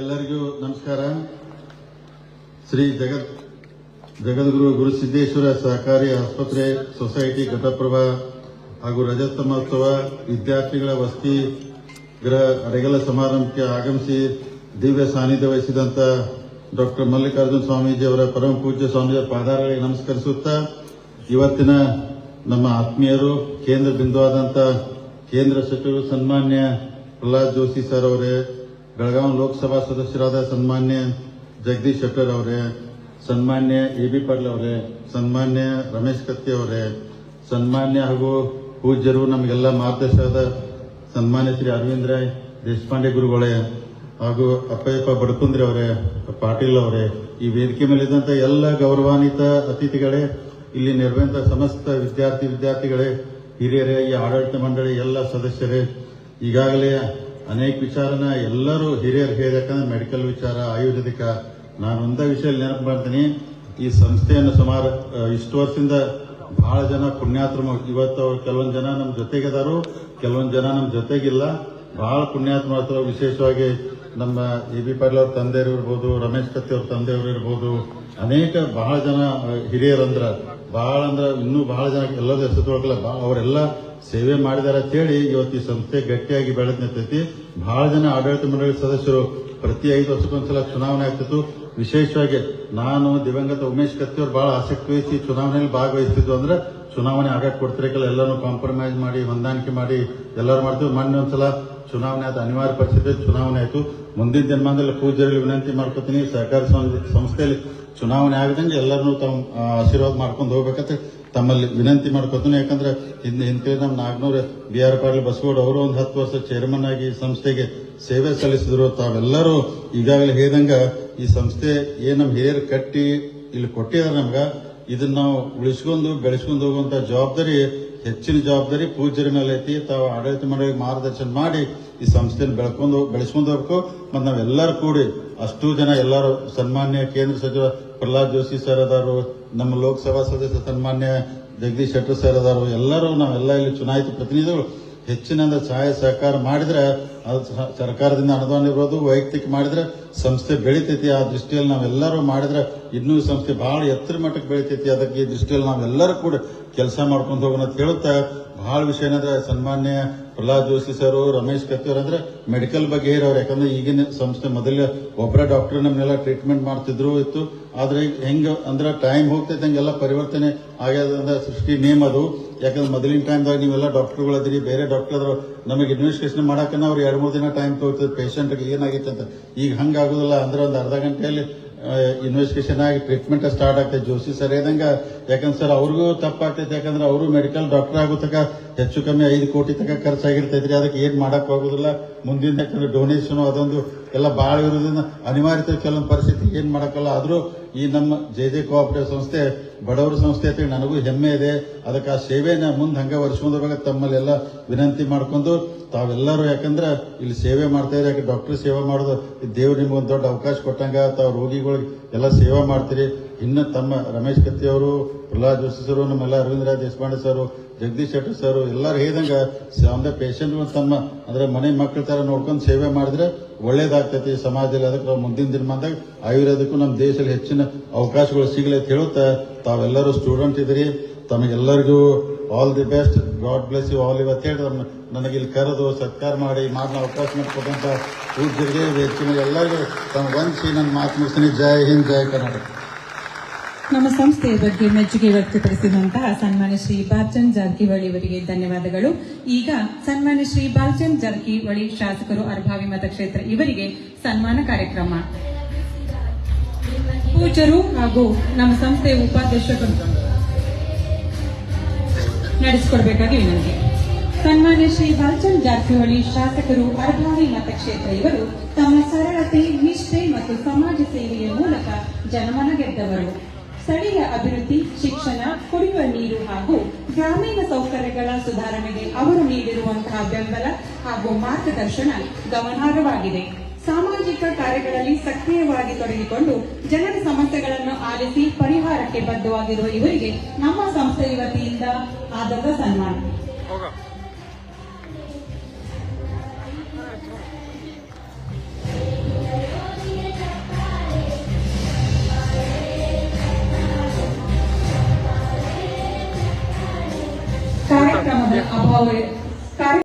ಎಲ್ಲರಿಗೂ ನಮಸ್ಕಾರ. ಶ್ರೀ ಜಗತ್ ಜಗದ್ಗುರು ಗುರುಸಿದ್ದೇಶ್ವರ ಸಹಕಾರಿ ಆಸ್ಪತ್ರೆ ಸೊಸೈಟಿ ಘಟಪ್ರಭಾ ಹಾಗೂ ರಜತ ಮಹೋತ್ಸವ ವಿದ್ಯಾರ್ಥಿಗಳ ವಸತಿ ಗೃಹ ಅಡೆಗಲ ಸಮಾರಂಭಕ್ಕೆ ಆಗಮಿಸಿ ದಿವ್ಯ ಸಾನ್ನಿಧ್ಯ ವಹಿಸಿದಂತ ಡಾಕ್ಟರ್ ಮಲ್ಲಿಕಾರ್ಜುನ ಸ್ವಾಮೀಜಿ ಅವರ ಪರಮ ಪೂಜ್ಯ ಸ್ವಾಮೀಜಿಯವರ ಪಾದಾರಗಳಿಗೆ ನಮಸ್ಕರಿಸುತ್ತಾ, ಇವತ್ತಿನ ನಮ್ಮ ಆತ್ಮೀಯರು, ಕೇಂದ್ರ ಬಿಂದುವಾದಂಥ ಕೇಂದ್ರ ಸಚಿವರು ಸನ್ಮಾನ್ಯ ಪ್ರಹ್ಲಾದ್ ಜೋಶಿ ಸರ್ ಅವರೇ ಬೆಳಗಾವಿ ಲೋಕಸಭಾ ಸದಸ್ಯರಾದ ಸನ್ಮಾನ್ಯ ಜಗದೀಶ್ ಶೆಟ್ಟರ್ ಅವರೇ, ಸನ್ಮಾನ್ಯ ಎ ಬಿ ಪಾಟೀಲ್ ಅವರೇ, ಸನ್ಮಾನ್ಯ ರಮೇಶ್ ಕತ್ತಿ ಅವರೇ, ಸನ್ಮಾನ್ಯ ಹಾಗೂ ಪೂಜ್ಯರು ನಮಗೆಲ್ಲ ಮಾರ್ಗದರ್ಶನದ ಸನ್ಮಾನ್ಯ ಶ್ರೀ ಅರವಿಂದ್ ರಾಯ್ ದೇಶಪಾಂಡೆ ಗುರುಗಳೇ ಹಾಗೂ ಅಪ್ಪಯ್ಯಪ್ಪ ಬಡಕುಂದ್ರಿ ಅವರೇ ಪಾಟೀಲ್ ಅವರೇ, ಈ ವೇದಿಕೆ ಮೇಲಿದ್ದಂಥ ಎಲ್ಲ ಗೌರವಾನ್ವಿತ ಅತಿಥಿಗಳೇ, ಇಲ್ಲಿ ನೆರವೇಂತ ಸಮಸ್ತ ವಿದ್ಯಾರ್ಥಿ ವಿದ್ಯಾರ್ಥಿಗಳೇ, ಹಿರಿಯರೇ, ಈ ಆಡಳಿತ ಮಂಡಳಿ ಎಲ್ಲ ಸದಸ್ಯರೇ, ಈಗಾಗಲೇ ಅನೇಕ ವಿಚಾರನ ಎಲ್ಲರೂ ಹಿರಿಯರು ಹೇಳಬೇಕಂದ್ರೆ ಮೆಡಿಕಲ್ ವಿಚಾರ, ಆಯುರ್ವೇದಿಕ, ನಾನು ಒಂದ ವಿಷಯ ನೆನಪು ಮಾಡ್ತೀನಿ. ಈ ಸಂಸ್ಥೆಯನ್ನು ಸುಮಾರು ಇಷ್ಟು ವರ್ಷದಿಂದ ಬಹಳ ಜನ ಪುಣ್ಯಾತ್ಮ, ಇವತ್ತು ಕೆಲವೊಂದು ಜನ ನಮ್ಮ ಜೊತೆಗಿದಾರು, ಕೆಲವೊಂದು ಜನ ನಮ್ಮ ಜೊತೆಗಿಲ್ಲ. ಬಹಳ ಪುಣ್ಯಾತ್ಮ ವಿಶೇಷವಾಗಿ ನಮ್ಮ ಎ ಬಿ ಪಾಟೀಲ್ ಅವ್ರ ತಂದೆಯವರು ಇರ್ಬೋದು, ರಮೇಶ್ ಕತ್ತಿ ಅವ್ರ ತಂದೆಯವರು ಇರ್ಬೋದು, ಅನೇಕ ಬಹಳ ಜನ ಹಿರಿಯರಂದ್ರ, ಬಹಳ ಅಂದ್ರ ಇನ್ನೂ ಬಹಳ ಜನ ಎಲ್ಲದ ಹೆಸರು ತೊಳ್ಕಲ್ಲ ಅವರೆಲ್ಲ ಸೇವೆ ಮಾಡಿದಾರೆ ಅಂತ ಹೇಳಿ ಇವತ್ತು ಈ ಸಂಸ್ಥೆ ಗಟ್ಟಿಯಾಗಿ ಬೆಳೆದ್ ನಿಂತೈತಿ ಬಹಳ ಜನ ಆಡಳಿತ ಮಂಡಳಿ ಸದಸ್ಯರು ಪ್ರತಿ ಐದು ವರ್ಷಕ್ಕೊಂದ್ಸಲ ಚುನಾವಣೆ ಆಗ್ತಿತ್ತು. ವಿಶೇಷವಾಗಿ ನಾನು, ದಿವಂಗತ ಉಮೇಶ್ ಕತ್ತಿ ಅವ್ರು ಬಹಳ ಆಸಕ್ತಿ ವಹಿಸಿ ಚುನಾವಣೆಯಲ್ಲಿ ಭಾಗವಹಿಸ್ತಿದ್ವು ಅಂದ್ರೆ ಚುನಾವಣೆ ಆಗಕ್ಕೆ ಕೊಡ್ತಿರಕಲ್ಲ ಎಲ್ಲರೂ ಕಾಂಪ್ರಮೈಸ್ ಮಾಡಿ, ಹೊಂದಾಣಿಕೆ ಮಾಡಿ ಎಲ್ಲರೂ ಮಾಡ್ತೀವಿ. ಮೊನ್ನೆ ಒಂದ್ಸಲ ಚುನಾವಣೆ ಅದು ಅನಿವಾರ್ಯ ಪರಿಸ್ಥಿತಿ, ಚುನಾವಣೆ ಆಯಿತು. ಮುಂದಿನ ದಿನಮಾನದಲ್ಲಿ ಪೂಜ್ಯರಲ್ಲಿ ವಿನಂತಿ ಮಾಡ್ಕೊತೀನಿ, ಸಹಕಾರ ಸಂಸ್ಥೆಯಲ್ಲಿ ಚುನಾವಣೆ ಆಗದಂಗೆ ಎಲ್ಲರನ್ನೂ ತಮ್ಮ ಆಶೀರ್ವಾದ ಮಾಡ್ಕೊಂಡು ಹೋಗ್ಬೇಕಂತ ತಮ್ಮಲ್ಲಿ ವಿನಂತಿ ಮಾಡ್ಕೋತೀನಿ. ಯಾಕಂದ್ರೆ ಹಿಂದೆ ಹಿಂದೆ ನಮ್ಮ ನಾಗನೂರ ಬಿ ಆರ್ ಪಾಟೀಲ್ ಬಸವಗೌಡ ಅವರು ಒಂದು ಹತ್ತು ವರ್ಷ ಚೇರ್ಮನ್ ಆಗಿ ಈ ಸಂಸ್ಥೆಗೆ ಸೇವೆ ಸಲ್ಲಿಸಿದ್ರು. ತಾವೆಲ್ಲರೂ ಈಗಾಗಲೇ ಹೇಳಿದಂಗ ಈ ಸಂಸ್ಥೆ ಏನು ನಮ್ಮ ಹಿರಿಯರು ಕಟ್ಟಿ ಇಲ್ಲಿ ಕೊಟ್ಟಿದ್ದಾರೆ ನಮ್ಗೆ. ಇದನ್ನ ನಾವು ಉಳಿಸ್ಕೊಂಡು ಬೆಳೆಸ್ಕೊಂಡು ಹೋಗುವಂತ ಜವಾಬ್ದಾರಿ ಹೆಚ್ಚಿನ ಜವಾಬ್ದಾರಿ ಪೂಜ್ಯರ ಮೇಲೆ ಐತಿ. ತಾವು ಆಡಳಿತ ಮಂಡಳಿಗೆ ಮಾರ್ಗದರ್ಶನ ಮಾಡಿ ಈ ಸಂಸ್ಥೆನ ಬೆಳ್ಕೊಂಡು ಬೆಳೆಸ್ಕೊಂಡು ಹೋಗ್ಬೇಕು. ಮತ್ತು ನಾವೆಲ್ಲರೂ ಕೂಡಿ ಅಷ್ಟು ಜನ ಎಲ್ಲರೂ ಸನ್ಮಾನ್ಯ ಕೇಂದ್ರ ಸಚಿವ ಪ್ರಹ್ಲಾದ್ ಜೋಶಿ ಸರ್ ಅದಾರು, ನಮ್ಮ ಲೋಕಸಭಾ ಸದಸ್ಯ ಸನ್ಮಾನ್ಯ ಜಗದೀಶ್ ಶೆಟ್ಟರ್ ಸರ್ ಅದಾರು, ಎಲ್ಲರೂ ನಾವೆಲ್ಲ ಇಲ್ಲಿ ಚುನಾಯಿತ ಪ್ರತಿನಿಧಿಗಳು. ಹೆಚ್ಚಿನ ಸಹಾಯ ಸಹಕಾರ ಮಾಡಿದ್ರೆ, ಅದು ಸರ್ಕಾರದಿಂದ ಅನುದಾನ ಇರೋದು, ವೈಯಕ್ತಿಕ ಮಾಡಿದ್ರೆ ಸಂಸ್ಥೆ ಬೆಳಿತೈತಿ. ಆ ದೃಷ್ಟಿಯಲ್ಲಿ ನಾವೆಲ್ಲರೂ ಮಾಡಿದ್ರೆ ಇನ್ನೂ ಸಂಸ್ಥೆ ಬಹಳ ಎತ್ತರ ಮಟ್ಟಕ್ಕೆ ಬೆಳಿತೈತಿ. ಅದಕ್ಕೆ ಈ ದೃಷ್ಟಿಯಲ್ಲಿ ನಾವೆಲ್ಲರೂ ಕೂಡ ಕೆಲಸ ಮಾಡ್ಕೊಂಡು ಹೋಗೋಣ ಅಂತ ಹೇಳುತ್ತಾ, ಬಹಳ ವಿಷಯ ಏನಂದ್ರೆ ಸನ್ಮಾನ್ಯ ಪ್ರಹ್ಲಾದ್ ಜೋಶಿ ಸರ್, ರಮೇಶ್ ಕತ್ತೂರ್ ಅಂದ್ರೆ ಮೆಡಿಕಲ್ ಬಗ್ಗೆ ಇರೋರು ಯಾಕಂದ್ರೆ ಈಗಿನ ಸಂಸ್ಥೆ ಮೊದಲ ಒಬ್ಬರ ಡಾಕ್ಟರ್ ನಮ್ಮನ್ನೆಲ್ಲ ಟ್ರೀಟ್ಮೆಂಟ್ ಮಾಡ್ತಿದ್ರು ಇತ್ತು. ಆದ್ರೆ ಹೆಂಗ್ ಅಂದ್ರೆ ಟೈಮ್ ಹೋಗ್ತೈತೆ, ಹಂಗೆಲ್ಲ ಪರಿವರ್ತನೆ ಆಗ್ಯದ ಸೃಷ್ಟಿ ನೇಮ್ ಅದು. ಯಾಕಂದ್ರೆ ಮೊದಲಿನ ಟೈಮ್ದಾಗ ನೀವೆಲ್ಲ ಡಾಕ್ಟರ್ಗಳು ಅದಿರಿ, ಬೇರೆ ಡಾಕ್ಟರ್ ಅದ್ರ ನಮಗೆ ಇನ್ವೆಸ್ಟಿಗೇಷನ್ ಮಾಡಕ್ಕೆ ಅವ್ರು ಎರಡು, ಮೂರು ದಿನ ಟೈಮ್ ತಗೋತದೆ ಪೇಷಂಟ್ಗೆ ಏನಾಗೈತೆ ಅಂತ. ಈಗ ಹಂಗಾಗೋದಿಲ್ಲ ಅಂದ್ರೆ ಒಂದು ಅರ್ಧ ಗಂಟೆಯಲ್ಲಿ ಇನ್ವೆಸ್ಟಿಗೇಷನ್ ಆಗಿ ಟ್ರೀಟ್ಮೆಂಟ್ ಸ್ಟಾರ್ಟ್ ಆಗ್ತೈತೆ ಜೋಶಿ ಸರ್ ಹೇಳ್ದಂಗ, ಯಾಕಂದ್ರೆ ಸರ್ ಅವ್ರಿಗೂ ತಪ್ಪಾಗ್ತೈತೆ. ಯಾಕಂದ್ರೆ ಅವರು ಮೆಡಿಕಲ್ ಡಾಕ್ಟರ್ ಆಗೋ ತಕ ಹೆಚ್ಚು ಕಮ್ಮಿ ಐದು ಕೋಟಿ ತಕ ಖರ್ಚಾಗಿರ್ತೈತ್ರಿ. ಅದಕ್ಕೆ ಏನ್ ಮಾಡಕ್ ಹೋಗುದಿಲ್ಲ. ಮುಂದಿನ ಯಾಕಂದ್ರೆ ಡೊನೇಷನ್ ಅದೊಂದು ಎಲ್ಲ ಬಹಳ ಇರೋದ್ರಿಂದ ಅನಿವಾರ್ಯತೆ ಕೆಲವೊಂದು ಪರಿಸ್ಥಿತಿ ಏನ್ ಮಾಡಕ್ಕಲ್ಲ. ಆದ್ರೂ ಈ ನಮ್ಮ ಜೆ ಜೆ ಕೋಆಪರೇಟಿವ್ ಸಂಸ್ಥೆ, ಬಡವರ ಸಂಸ್ಥೆ ಅಂತ ನನಗೂ ಹೆಮ್ಮೆ ಇದೆ. ಅದಕ್ಕೆ ಆ ಸೇವೆನ ಮುಂದೆ ಹಂಗೆ ವರ್ಷ ತಮ್ಮಲ್ಲೆಲ್ಲ ವಿನಂತಿ ಮಾಡ್ಕೊಂಡು ತಾವೆಲ್ಲರೂ ಯಾಕಂದ್ರೆ ಇಲ್ಲಿ ಸೇವೆ ಮಾಡ್ತಾ ಇದ್ರೆ ಯಾಕೆ ಡಾಕ್ಟರ್ ಸೇವೆ ಮಾಡೋದು, ದೇವ್ರು ನಿಮ್ಗೆ ಒಂದು ದೊಡ್ಡ ಅವಕಾಶ ಕೊಟ್ಟಂಗ ತಾವು ರೋಗಿಗಳಿಗೆ ಎಲ್ಲ ಸೇವೆ ಮಾಡ್ತೀರಿ. ಇನ್ನು ತಮ್ಮ ರಮೇಶ್ ಕತ್ತಿ ಅವರು, ಪ್ರಹ್ಲಾದ್ ಜೋಶಿ ಸರ್, ನಮ್ಮೆಲ್ಲ ಅರವಿಂದ ದೇಶಪಾಂಡೆ ಸರ್, ಜಗದೀಶ್ ಶೆಟ್ಟರ್ ಸರ್, ಎಲ್ಲರೂ ಹೇಳಿದಂಗೆ ಒಂದು ಪೇಷಂಟ್ ತಮ್ಮ, ಅಂದ್ರೆ ಮನೆ ಮಕ್ಕಳ ತರ ನೋಡ್ಕೊಂಡು ಸೇವೆ ಮಾಡಿದ್ರೆ ಒಳ್ಳೇದಾಗ್ತೈತಿ. ಸಮಾಜದಲ್ಲಿ ಅದಕ್ಕೆ ನಾವು ಮುಂದಿನ ದಿನಮಾನದಾಗ ಆಯುರ್ವೇದಕ್ಕೂ ನಮ್ಮ ದೇಶದಲ್ಲಿ ಹೆಚ್ಚಿನ ಅವಕಾಶಗಳು ಸಿಗಲಿ ಅಂತ ಹೇಳುತ್ತಾ, ತಾವೆಲ್ಲರೂ ಸ್ಟೂಡೆಂಟ್ ಇದ್ರಿ, ತಮಗೆಲ್ಲರಿಗೂ all the best God bless you all ಇವತ್ತು ಹೇಳಿ ನನಗೆ ಇಲ್ಲಿ ಕರೆದು ಸತ್ಕಾರ ಮಾಡಿ ಮಾಡಿನ ಅವಕಾಶ ಮಾಡಿಕೊಟ್ಟಂತ ಪೂಜ್ಯರಿಗೆ ಹೆಚ್ಚಿನ ಎಲ್ಲರಿಗೂ ತಮ್ಮ ವಂಚಿ ನನ್ನ ಮಾತು ಮುಗಿಸ್ತೀನಿ. ಜೈ ಹಿಂದ್, ಜೈ ಕರ್ನಾಟಕ. ನಮ್ಮ ಸಂಸ್ಥೆಯ ಬಗ್ಗೆ ಮೆಚ್ಚುಗೆ ವ್ಯಕ್ತಪಡಿಸಿದಂತಹ ಸನ್ಮಾನ ಶ್ರೀ ಬಾಲ್ಚಂದ್ ಜಾರಕಿಹೊಳಿ ಅವರಿಗೆ ಧನ್ಯವಾದಗಳು. ಈಗ ಸನ್ಮಾನ ಶ್ರೀ ಬಾಲ್ಚಂದ್ ಜಾರಕಿಹೊಳಿ ಶಾಸಕರು ಅರ್ಭಾವಿ ಮತಕ್ಷೇತ್ರ ಇವರಿಗೆ ಸನ್ಮಾನ ಕಾರ್ಯಕ್ರಮ. ಪೂಜರು ಹಾಗೂ ನಮ್ಮ ಸಂಸ್ಥೆಯ ಉಪಾಧ್ಯಕ್ಷರು ನಡೆಸಿಕೊಡಬೇಕಾಗಿ ವಿನಂತಿ. ಸನ್ಮಾನ್ಯ ಶ್ರೀ ಬಾಲ್ಚಂದ್ ಜಾರಕಿಹೊಳಿ ಶಾಸಕರು ಅರ್ಭಾವಿ ಮತಕ್ಷೇತ್ರ ಇವರು ತಮ್ಮ ಸರಳತೆ, ನಿಷ್ಠೆ ಮತ್ತು ಸಮಾಜ ಸೇವೆಯ ಮೂಲಕ ಜನಮನ ಗೆದ್ದವರು. ಸ್ಥಳೀಯ ಅಭಿವೃದ್ಧಿ, ಶಿಕ್ಷಣ, ಕುಡಿಯುವ ನೀರು ಹಾಗೂ ಗ್ರಾಮೀಣ ಸೌಕರ್ಯಗಳ ಸುಧಾರಣೆಗೆ ಅವರು ನೀಡಿರುವಂತಹ ಬೆಂಬಲ ಹಾಗೂ ಮಾರ್ಗದರ್ಶನ ಗಮನಾರ್ಹವಾಗಿದೆ. ಸಾಮಾಜಿಕ ಕಾರ್ಯಗಳಲ್ಲಿ ಸಕ್ರಿಯವಾಗಿ ತೊಡಗಿಕೊಂಡು ಜನರ ಸಮಸ್ಯೆಗಳನ್ನು ಆಲಿಸಿ ಪರಿಹಾರಕ್ಕೆ ಬದ್ಧವಾಗಿರುವ ಇವರಿಗೆ ನಮ್ಮ ಸಂಸ್ಥೆಯ ವತಿಯಿಂದ ಆದರದ ಸನ್ಮಾನ. 方位